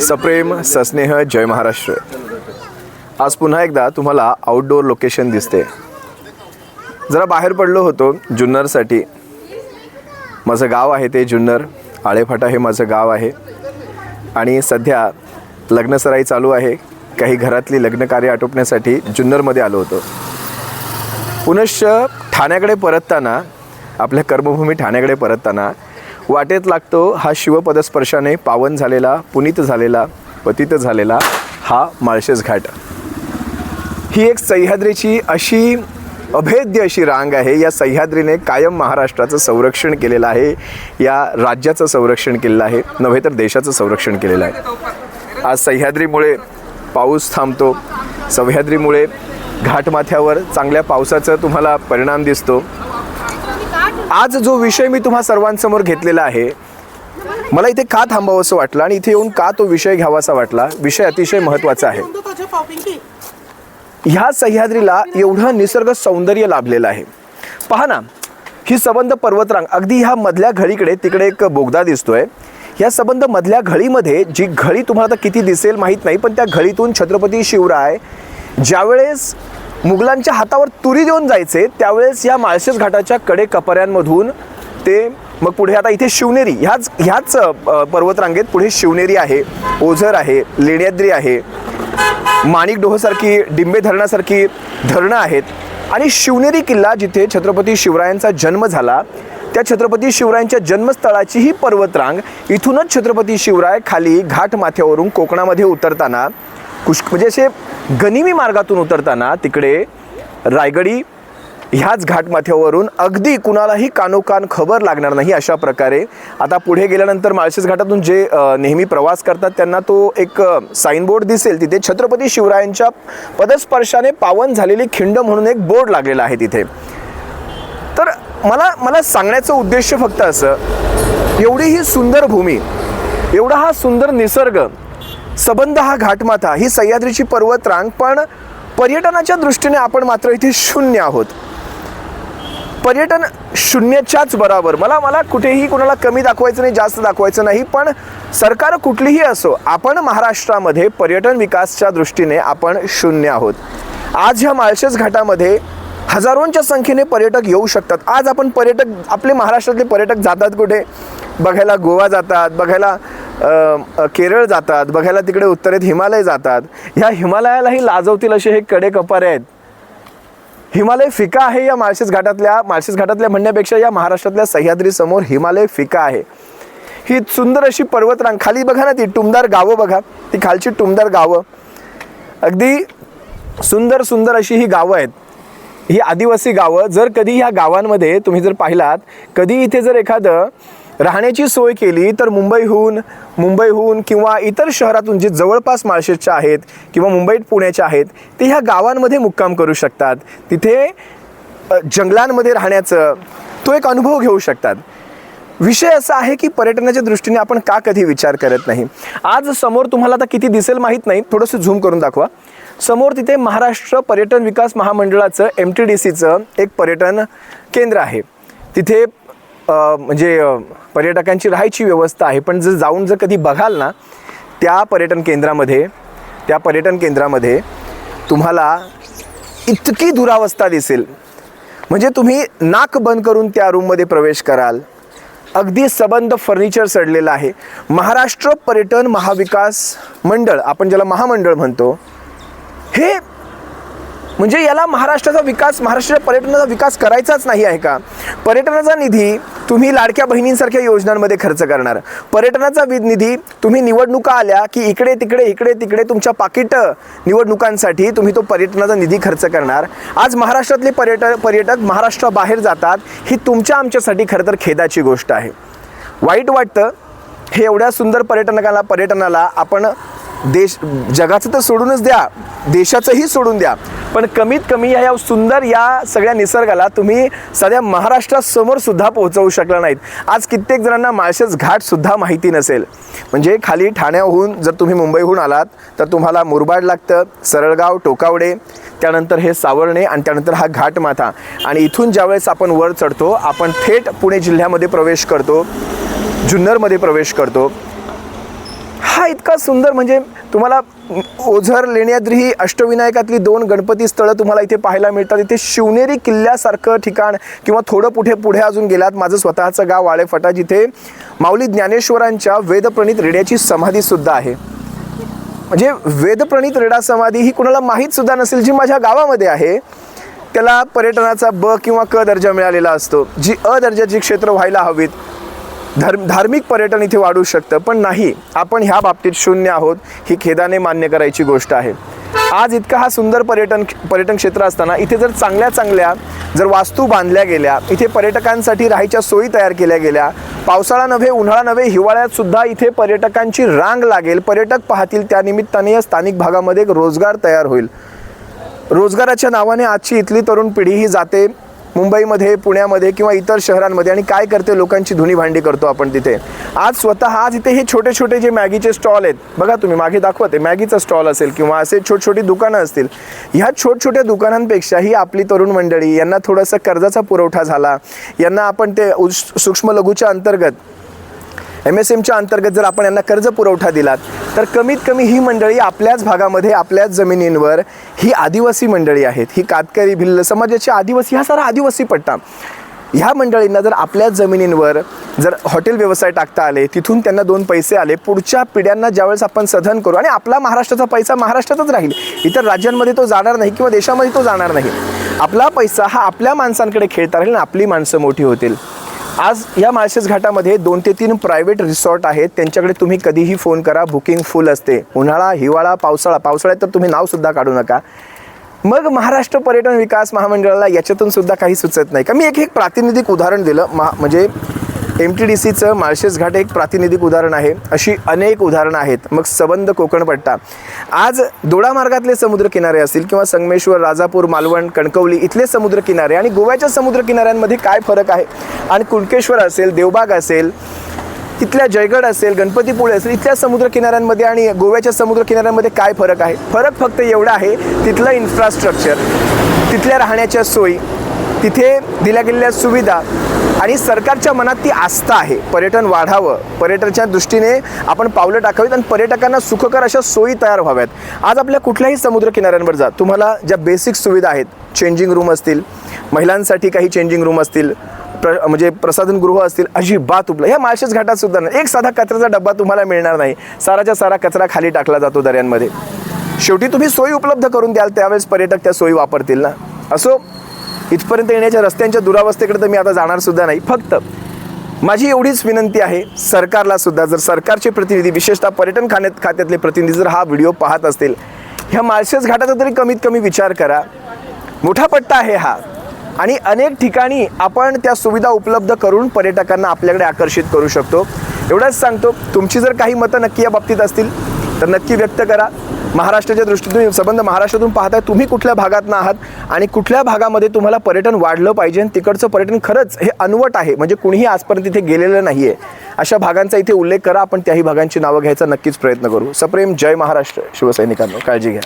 सप्रेम सस्नेह जय महाराष्ट्र. आज पुन्हा एकदा तुम्हाला आउटडोअर लोकेशन दिसते. जरा बाहेर पडलो होतो जुन्नरसाठी. माझं गाव आहे ते जुन्नर. आळेफाटा हे माझं गाव आहे. आणि सध्या लग्नसराई चालू आहे. काही घरातली लग्नकार्य आटोपण्यासाठी जुन्नरमध्ये आलो होतो. पुनश्च ठाण्याकडे परतताना आपल्या कर्मभूमी ठाण्याकडे परतताना वाटेत लागतो हा शिवपदस्पर्शाने पावन झालेला पुनीत झालेला पतित झालेला हा माळशेज घाट. ही एक सह्याद्रीची अशी अभेद्य अशी रांग आहे. या सह्याद्रीने कायम महाराष्ट्राचं संरक्षण केलेलं आहे. या राज्याचं संरक्षण केलेलं आहे. नव्हे तर देशाचं संरक्षण केलेलं आहे. आज सह्याद्रीमुळे पाऊस थांबतो. सह्याद्रीमुळे घाटमाथ्यावर चांगल्या पावसाचा तुम्हाला परिणाम दिसतो. आज जो विषय मी तुम्हा सर्वांसमोर घेतलेला आहे मला इथे का थांबावंसं वाटलं आणि इथे येऊन का तो विषय घ्यावासा वाटला विषय अतिशय महत्त्वाचा आहे. ह्या सह्याद्रीला एवढं निसर्ग सौंदर्य लाभलेलं आहे. पहा ना ही सबंध पर्वतरांग अगदी ह्या मधल्या घळीकडे तिकडे एक बोगदा दिसतोय. या सबंध मधल्या घळीमध्ये जी घळी तुम्हाला आता किती दिसेल माहीत नाही पण त्या घळीतून छत्रपती शिवराय ज्यावेळेस मुघलांच्या हातावर तुरी देऊन जायचे त्यावेळेस या माळशेज घाटाच्या कडे कपऱ्यांमधून ते मग पुढे आता इथे शिवनेरी ह्याच ह्याच पर्वतरांगेत पुढे शिवनेरी आहे ओझर आहे लेण्याद्री आहे माणिक डोहसारखी डिंबे धरणासारखी धरणं आहेत. आणि शिवनेरी किल्ला जिथे छत्रपती शिवरायांचा जन्म झाला त्या छत्रपती शिवरायांच्या जन्मस्थळाची ही पर्वतरांग इथूनच छत्रपती शिवराय खाली घाट माथ्यावरून कोकणामध्ये उतरताना कुष्क म्हणजे असे गनिमी मार्गातून उतरताना तिकडे रायगडी ह्याच घाटमाथ्यावरून अगदी कुणालाही कानोकान खबर लागणार नाही अशा प्रकारे. आता पुढे गेल्यानंतर माळशेज घाटातून जे नेहमी प्रवास करतात त्यांना तो एक साईनबोर्ड दिसेल. तिथे छत्रपती शिवरायांच्या पदस्पर्शाने पावन झालेली खिंड म्हणून एक बोर्ड लागलेला आहे तिथे. तर मला मला सांगण्याचं उद्देश फक्त असं एवढी ही सुंदर भूमी एवढा हा सुंदर निसर्ग सबंध हा घाटमाथा ही सह्याद्रीची पर्वतरांग पण पर्यटनाच्या दृष्टीने आपण मात्र इथे शून्य आहोत. पर्यटन शून्यच्याच बरोबर. मला मला कुठेही कोणाला कमी दाखवायचं नाही जास्त दाखवायचं नाही पण सरकार कुठलीही असो आपण महाराष्ट्रामध्ये पर्यटन विकासच्या दृष्टीने आपण शून्य आहोत. आज ह्या माळशेज घाटामध्ये हजारोंच्या संख्येने पर्यटक येऊ शकतात. आज आपण पर्यटक आपले महाराष्ट्रातले पर्यटक जातात कुठे? बघायला गोवा जातात बघायला केरळ जातात बघायला तिकडे उत्तरेत हिमालय जातात. ह्या हिमालयालाही लाजवतील असे हे कडे कपारे आहेत. हिमालय फिका आहे या माळशेज घाटातल्या माळशेज घाटातल्या म्हणण्यापेक्षा या महाराष्ट्रातल्या सह्याद्रीसमोर हिमालय फिका आहे. ही सुंदर अशी पर्वतरांग खाली बघा ना ती टुमदार गावं बघा. ती खालची टुमदार गावं. अगदी सुंदर सुंदर अशी ही गावं आहेत. ही आदिवासी गावं. जर कधी ह्या गावांमध्ये तुम्ही जर पाहिलात कधी इथे जर एखादं राहण्याची सोय केली तर मुंबईहून मुंबईहून किंवा इतर शहरातून जे जवळपास माळशेजच्या आहेत किंवा मुंबईत पुण्याच्या आहेत ते ह्या गावांमध्ये मुक्काम करू शकतात. तिथे जंगलांमध्ये राहण्याचं तो एक अनुभव घेऊ शकतात. विषय असा आहे की पर्यटनाच्या दृष्टीने आपण का कधी विचार करत नाही? आज समोर तुम्हाला आता किती दिसेल माहीत नाही थोडंसं झूम करून दाखवा. समोर तिथे महाराष्ट्र पर्यटन विकास महामंडळाचं एम टी डी सीचं एक पर्यटन केंद्र आहे. तिथे म्हणजे पर्यटकांची राहायची व्यवस्था आहे. पण जर जाऊन जर कधी बघाल ना त्या पर्यटन केंद्रामध्ये त्या पर्यटन केंद्रामध्ये तुम्हाला इतकी दुरावस्था दिसेल. म्हणजे तुम्ही नाक बंद करून त्या रूममध्ये प्रवेश कराल. अगदी सबंध फर्निचर सडलेलं आहे. महाराष्ट्र पर्यटन महाविकास मंडळ आपण ज्याला महामंडळ म्हणतो हे म्हणजे याला महाराष्ट्राचा विकास महाराष्ट्राच्या पर्यटनाचा विकास करायचाच नाही आहे का? पर्यटनाचा निधी तुम्ही लाडक्या बहिणींसारख्या योजनांमध्ये खर्च करणार. पर्यटनाचा निधी तुम्ही निवडणुका आल्या की इकडे तिकडे इकडे तिकडे तुमच्या पाकिट निवडणुकांसाठी तुम्ही तो पर्यटनाचा निधी खर्च करणार. आज महाराष्ट्रातले पर्यटक पर्यटक महाराष्ट्राबाहेर जातात ही तुमच्या आमच्यासाठी खरं तर खेदाची गोष्ट आहे. वाईट वाटतं हे एवढ्या सुंदर पर्यटनकाला पर्यटनाला आपण देश जगाचं तर सोडूनच द्या देशाचंही सोडून द्या. पण कमीत कमी या या सुंदर या सगळ्या निसर्गाला तुम्ही सध्या महाराष्ट्रासमोर सुद्धा पोहोचवू शकला नाहीत. आज कित्येक जणांना माळशेज घाटसुद्धा माहिती नसेल. म्हणजे खाली ठाण्याहून जर तुम्ही मुंबईहून आलात तर तुम्हाला मुरबाड लागतं सरळगाव टोकावडे त्यानंतर हे सावरणे आणि त्यानंतर हा घाटमाथा. आणि इथून ज्यावेळेस आपण वर चढतो आपण थेट पुणे जिल्ह्यामध्ये प्रवेश करतो जुन्नरमध्ये प्रवेश करतो. हा इतका सुंदर म्हणजे तुम्हाला ओझर लेण्याद्री ही अष्टविनायकातली दोन गणपती स्थळं तुम्हाला इथे पाहायला मिळतात. इथे शिवनेरी किल्ल्यासारखं ठिकाण किंवा थोडं पुढे पुढे अजून गेलात. माझं स्वतःचं गाव वाळेफटा जिथे माऊली ज्ञानेश्वरांच्या वेदप्रणित रेड्याची समाधीसुद्धा आहे. म्हणजे वेदप्रणित रेडा समाधी ही कुणाला माहीत सुद्धा नसेल जी माझ्या गावामध्ये आहे. त्याला पर्यटनाचा ब किंवा क दर्जा मिळालेला असतो. जी अ दर्जाची क्षेत्र व्हायला हवीत. धर्म धार्मिक पर्यटन इथे वाढू शकतं पण नाही. आपण ह्या बाबतीत शून्य आहोत ही खेदाने मान्य करायची गोष्ट आहे. आज इतका हा सुंदर पर्यटन पर्यटन क्षेत्र असताना इथे जर चांगल्या चांगल्या जर वास्तू बांधल्या गेल्या इथे पर्यटकांसाठी राहायच्या सोयी तयार केल्या गेल्या पावसाळा नव्हे उन्हाळा नव्हे हिवाळ्यात सुद्धा इथे पर्यटकांची रांग लागेल. पर्यटक पाहतील त्यानिमित्ताने या स्थानिक भागामध्ये एक रोजगार तयार होईल. रोजगाराच्या नावाने आजची इथली तरुण पिढी ही जाते. मुंबईमध्ये पुण्यामध्ये किंवा इतर शहरांमध्ये आणि काय करते लोकांची धुनी भांडी करतो आपण तिथे. आज स्वतः आज इथे हे छोटे छोटे जे मॅगीचे स्टॉल आहेत बघा तुम्ही मागे दाखवते मॅगीचा स्टॉल असेल किंवा असे छोट छोटी दुकानं असतील ह्या छोटछोट्या छोट्या दुकानांपेक्षा ही आपली तरुण मंडळी यांना थोडासा कर्जाचा पुरवठा झाला यांना आपण ते सूक्ष्म लघूच्या अंतर्गत एम एस एमच्या अंतर्गत जर आपण यांना कर्ज पुरवठा दिलात तर कमीत कमी ही मंडळी आपल्याच भागामध्ये आपल्याच जमिनींवर ही आदिवासी मंडळी आहेत. ही कातकरी भिल्ल समाजाची आदिवासी हा सारा आदिवासी पट्टा. ह्या मंडळींना जर आपल्याच जमिनींवर जर हॉटेल व्यवसाय टाकता आले तिथून त्यांना दोन पैसे आले पुढच्या पिढ्यांना ज्यावेळेस आपण सधन करू आणि आपला महाराष्ट्राचा पैसा महाराष्ट्रातच राहील. इतर राज्यांमध्ये तो जाणार नाही किंवा देशामध्ये तो जाणार नाही. आपला पैसा हा आपल्या माणसांकडे खेळता राहील आणि आपली माणसं मोठी होतील. आज या माळशेज घाटामध्ये दोन ते तीन प्रायव्हेट रिसॉर्ट आहेत. त्यांच्याकडे तुम्ही कधीही फोन करा. बुकिंग फुल असते. उन्हाळा हिवाळा पावसाळा. पावसाळ्यात तर तुम्ही नावसुद्धा काढू नका. मग महाराष्ट्र पर्यटन विकास महामंडळाला याच्यातून सुद्धा काही सुचत नाही. का? मी एक एक प्रातिनिधिक उदाहरण दिलं. महा म्हणजे एम टी डी सीचं माळशेज घाट एक प्रातिनिधिक उदाहरण आहे. अशी अनेक उदाहरणं आहेत. मग सबंध कोकणपट्टा आज दोडा मार्गातले समुद्रकिनारे असतील किंवा संगमेश्वर राजापूर मालवण कणकवली इथले समुद्रकिनारे आणि गोव्याच्या समुद्रकिनाऱ्यांमध्ये काय फरक आहे? आणि कुणकेश्वर असेल देवबाग असेल तिथल्या जयगड असेल गणपतीपुळे असेल इथल्या समुद्रकिनाऱ्यांमध्ये आणि गोव्याच्या समुद्रकिनाऱ्यांमध्ये काय फरक आहे? फरक फक्त एवढा आहे तिथलं इन्फ्रास्ट्रक्चर तिथल्या राहण्याच्या सोयी तिथे दिल्या गेलेल्या सुविधा आणि सरकारच्या मनात ती आस्था आहे. पर्यटन वाढावं. पर्यटनाच्या दृष्टीने आपण पावलं टाकावीत आणि पर्यटकांना सुखकर अशा सोयी तयार व्हाव्यात. आज आपल्या कुठल्याही समुद्रकिनाऱ्यांवर जा. तुम्हाला ज्या बेसिक सुविधा आहेत चेंजिंग रूम असतील महिलांसाठी काही चेंजिंग रूम असतील प्र म्हणजे प्रसाधनगृह असतील अजिबात उपलब्ध. ह्या माळशेज घाटात सुद्धा नाही. एक साधा कचऱ्याचा डब्बा तुम्हाला मिळणार नाही. साराच्या सारा कचरा खाली टाकला जातो दऱ्यांमध्ये. शेवटी तुम्ही सोयी उपलब्ध करून द्याल त्यावेळेस पर्यटक त्या सोयी वापरतील ना? असो इथपर्यंत येण्याच्या रस्त्यांच्या दुरावस्थेकडे तर मी आता जाणार सुद्धा नाही. फक्त माझी एवढीच विनंती आहे सरकारला सुद्धा जर सरकारचे प्रतिनिधी विशेषतः पर्यटन खाण्यात खात्यातले प्रतिनिधी जर हा व्हिडिओ पाहत असतील ह्या माळशेज घाटाचा तरी कमीत कमी विचार करा. मोठा पट्टा आहे हा. आणि अनेक ठिकाणी आपण त्या सुविधा उपलब्ध करून पर्यटकांना आपल्याकडे आकर्षित करू शकतो. एवढंच सांगतो तुमची जर काही मतं नक्की या बाबतीत असतील तर नक्की व्यक्त करा. महाराष्ट्राच्या दृष्टीतून संबंध महाराष्ट्रातून पाहताय तुम्ही कुठल्या भागात आहात आणि कुठल्या भागामध्ये तुम्हाला पर्यटन वाढलं पाहिजे आणि तिकडचं पर्यटन खरंच हे अनवट आहे म्हणजे कुणीही आजपर्यंत तिथे गेलेलं नाही आहे अशा भागांचा इथे उल्लेख करा आपण त्याही भागांची नावं घ्यायचा नक्कीच प्रयत्न करू. सप्रेम जय महाराष्ट्र शिवसैनिकांनो काळजी घ्या.